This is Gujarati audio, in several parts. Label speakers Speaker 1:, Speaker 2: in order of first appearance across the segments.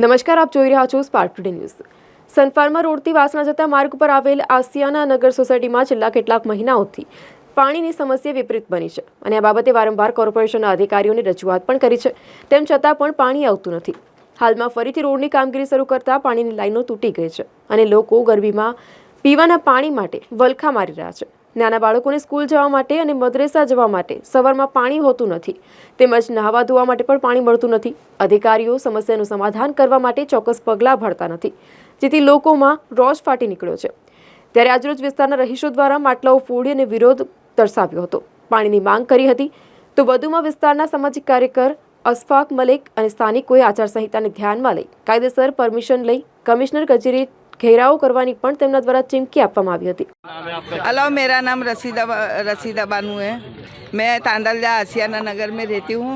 Speaker 1: નમસ્કાર, આપ જોઈ રહ્યા છો spark today news Sun Pharma રોડથી Vasna જતા માર્ગ પર આવેલ આસિયાના નગર સોસાયટીમાં છેલ્લા કેટલાક મહિનાઓથી પાણીની સમસ્યા વિપરીત બની છે અને આ બાબતે વારંવાર કોર્પોરેશનના અધિકારીઓને રજૂઆત પણ કરી છે. તેમ છતાં પણ પાણી આવતું નથી. હાલમાં ફરીથી રોડની કામગીરી શરૂ કરતા પાણીની લાઈનો તૂટી ગઈ છે અને લોકો ગરમીમાં પીવાના પાણી માટે વલખા મારી રહ્યા છે. નાના બાળકોને સ્કૂલ જવા માટે અને મદ્રેસા જવા માટે સવારમાં પાણી હોતું નથી. તેમજ નહાવા ધોવા માટે પણ પાણી મળતું નથી. અધિકારીઓ સમસ્યાનું સમાધાન કરવા માટે ચોક્કસ પગલાં ભરતા નથી. જેથી લોકોમાં રોષ ફાટી નીકળ્યો છે. ત્યારે આજરોજ વિસ્તારના રહીશો દ્વારા માટલાઓ ફોડી અને વિરોધ દર્શાવ્યો હતો. પાણીની માંગ કરી હતી. તો વધુમાં વિસ્તારના સામાજિક કાર્યકર અશફાક મલિક અને સ્થાનિકોએ આચારસંહિતાને ધ્યાનમાં લઈ કાયદેસર પરમિશન લઈ કમિશનર કચેરી ઘેરાવો કરવાની પણ તેમના દ્વારા ચીમકી આપવામાં આવી હતી
Speaker 2: हेलो मेरा नाम रसीदा रसीदा बानू है मैं तांदलजा आसियाना नगर में रहती हूँ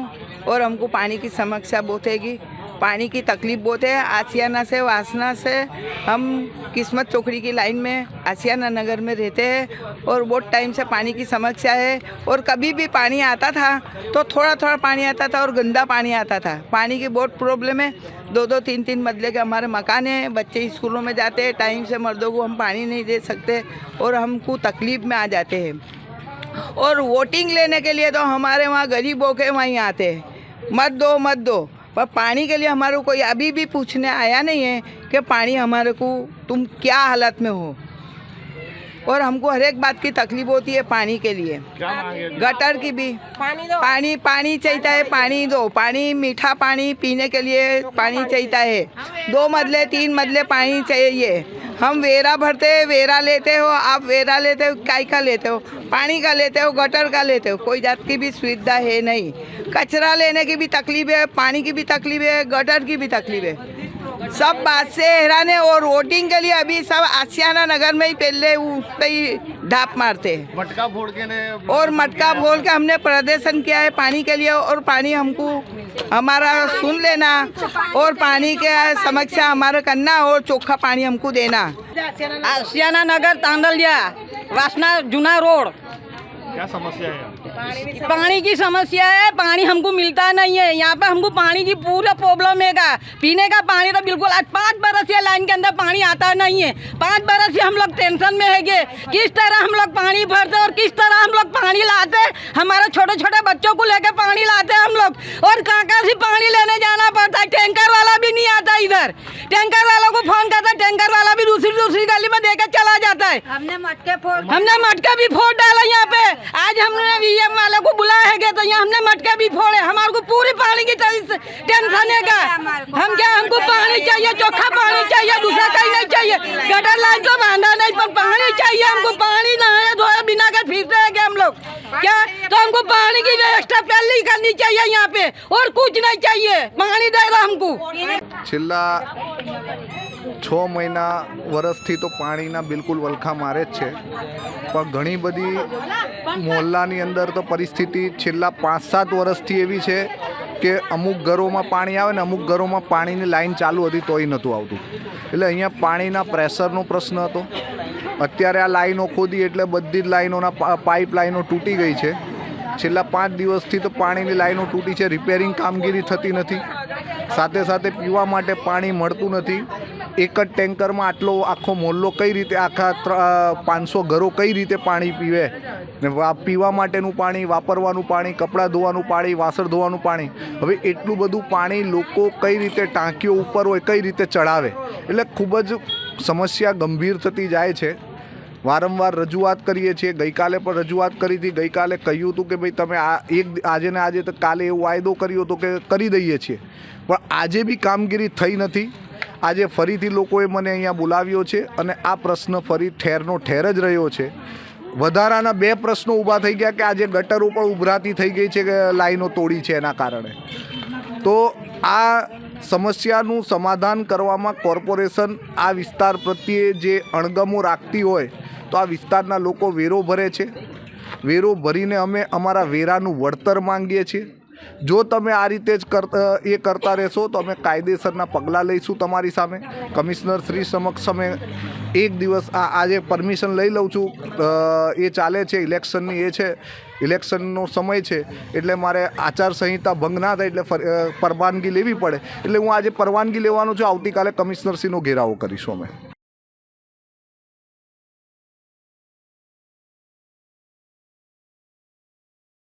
Speaker 2: और हमको पानी की समस्या बहुत हैगी पानी की तकलीफ़ बहुत है, आसियाना से, वासना से। हम किस्मत चौकड़ी की लाइन में आसियाना नगर में रहते हैं और बहुत टाइम से पानी की समस्या है। और कभी भी पानी आता था तो थोड़ा थोड़ा पानी आता था और गंदा पानी आता था। पानी की बहुत प्रॉब्लम है। दो दो तीन तीन मरले के हमारे मकान हैं, बच्चे स्कूलों में जाते हैं, टाइम से मर्दों को हम पानी नहीं दे सकते और हमको तकलीफ़ में आ जाते हैं। और वोटिंग लेने के लिए तो हमारे वहाँ गरीबों के वहीं आते हैं। मत दो मत दो। पर पानी के लिए हमारे कोई अभी भी पूछने आया नहीं है कि पानी हमारे को तुम क्या हालत में हो। और हमको हर एक बात की तकलीफ़ होती है पानी के लिए। गटर की भी। पानी दो। पानी पानी चाहता है पानी दो। पानी मीठा पानी पीने के लिए पानी चाहता है। दो मदले तीन मदले पानी चाहिए। हम वेरा भरते हैं वेरा लेते हो आप वेरा लेते हो काय का लेते हो पानी का लेते हो गटर का लेते हो कोई जात की भी सुविधा है नहीं कचरा लेने की भी तकलीफ है पानी की भी तकलीफ है गटर की भी तकलीफ है सब बात से हैरान है और वोटिंग के लिए अभी सब आसियाना नगर में ही पहले उस पे ही ढाप मारते हैं
Speaker 3: मटका फोड़ के ने
Speaker 2: और मटका बोल के हमने प्रदर्शन किया है पानी के लिए और पानी हमको हमारा सुन लेना और पानी के समस्या हमारा करना और चोखा पानी हमको देना
Speaker 4: आसियाना नगर तांदलिया वासना जूना रोड
Speaker 3: क्या समस्या है यहाँ?
Speaker 4: पानी की समस्या है पानी हमको मिलता नहीं है। यहाँ पे हमको पानी की पूरा प्रॉब्लम है का। पीने का पानी तो बिल्कुल आज पाँच बरस से लाइन के अंदर पानी आता नहीं है। पाँच बरस से हम लोग टेंशन में है कि। किस तरह हम लोग पानी भरते और किस तरह हम लोग पानी लाते? हमारे छोटे छोटे बच्चों को लेकर पानी लाते हैं हम लोग। और कहाँ कहाँ से पानी लेने जाना पड़ता है। टैंकर वाला भी नहीं आता इधर। टैंकर वालों को फ़ोन करता है। टैंकर वाला भी दूसरी दूसरी गली में देकर चला जाता है।
Speaker 5: हमने मटके फोड़
Speaker 4: हमने मटका भी फोड़ डाला यहाँ पे। आज मटके भी फोड़े हमारे को पूरी पानी की टेंस- टेंशन है का हम क्या हमको पानी चाहिए चोखा पानी चाहिए दूसरा कहीं नहीं चाहिए गटर लाइन तो बांधा नहीं पर पानी चाहिए हमको पानी नहाए धोए बिना के फिरते हैं क्या हम लोग क्या तो हमको पानी की व्यवस्था पहले ही करनी चाहिए यहाँ पे और कुछ नहीं चाहिए पानी दे दो हमको
Speaker 6: છેલ્લા છ મહિના વરસથી તો પાણીના બિલકુલ વલખા મારે જ છે પણ ઘણી બધી મોહલ્લાની અંદર તો પરિસ્થિતિ છેલ્લા પાંચ સાત વર્ષથી એવી છે કે અમુક ઘરોમાં પાણી આવે ને અમુક ઘરોમાં પાણીની લાઈન ચાલુ હતી તોય નહોતું આવતું. એટલે અહીંયા પાણીના પ્રેશરનો પ્રશ્ન હતો. અત્યારે આ લાઈનો ખોદી એટલે બધી જ લાઈનોના પાઇપ લાઈનો તૂટી ગઈ છે. છેલ્લા પાંચ દિવસથી તો પાણીની લાઈનો તૂટી છે. રિપેરિંગ કામગીરી થતી નથી. સાથે સાથે પીવા માટે પાણી મળતું નથી. એક જ ટેન્કરમાં આટલો આખો મોહલ્લો કઈ રીતે આખા પાંચસો ઘરો કઈ રીતે પાણી પીવે? ને પીવા માટેનું પાણી, વાપરવાનું પાણી, કપડાં ધોવાનું પાણી, વાસણ ધોવાનું પાણી. હવે એટલું બધું પાણી લોકો કઈ રીતે ટાંકીઓ ઉપર હોય, કઈ રીતે ચડાવે એટલે ખૂબ જ સમસ્યા ગંભીર થતી જાય છે. વારંવાર રજૂઆત કરીએ છીએ. ગઈકાલે પણ રજૂઆત કરી હતી. ગઈકાલે કહ્યું હતું કે, ભાઈ, તમે આ એક આજે ને આજે તો કાલે એવો વાયદો કર્યો હતો કે, કરી દઈએ છીએ. પણ આજે બી કામગીરી થઈ નથી. આજે ફરીથી લોકોએ મને અહીંયા બોલાવ્યો છે અને આ પ્રશ્ન ફરી ઠેરનો ઠેર જ રહ્યો છે. વધારાના બે પ્રશ્નો ઊભા થઈ ગયા કે આજે ગટરો પણ ઉભરાતી થઈ ગઈ છે કે લાઈનો તોડી છે એના કારણે. તો આ સમસ્યાનું સમાધાન કરવામાં કોર્પોરેશન આ વિસ્તાર પ્રત્યે જે અણગમો રાખતી હોય, તો આ વિસ્તારના લોકો વેરો ભરે છે. વેરો ભરીને અમે અમારા વેરાનું વળતર માંગીએ છીએ. જો તમે આ રીતે જ કરતા એ કરતા રહેશો, તો અમે કાયદેસરના પગલાં લઈશું તમારી સામે. કમિશનર શ્રી સમક્ષ અમે એક દિવસ આ, આજે પરમિશન લઈ લઉં છું. એ ચાલે છે, ઇલેક્શનની એ છે, ઇલેક્શનનો સમય છે, એટલે મારે આચારસંહિતા ભંગ ના થાય, એટલે પરવાનગી લેવી પડે. એટલે હું આજે પરવાનગી લેવાનો છું, આવતીકાલે કમિશનરશ્રીનો ઘેરાવો કરીશું અમે.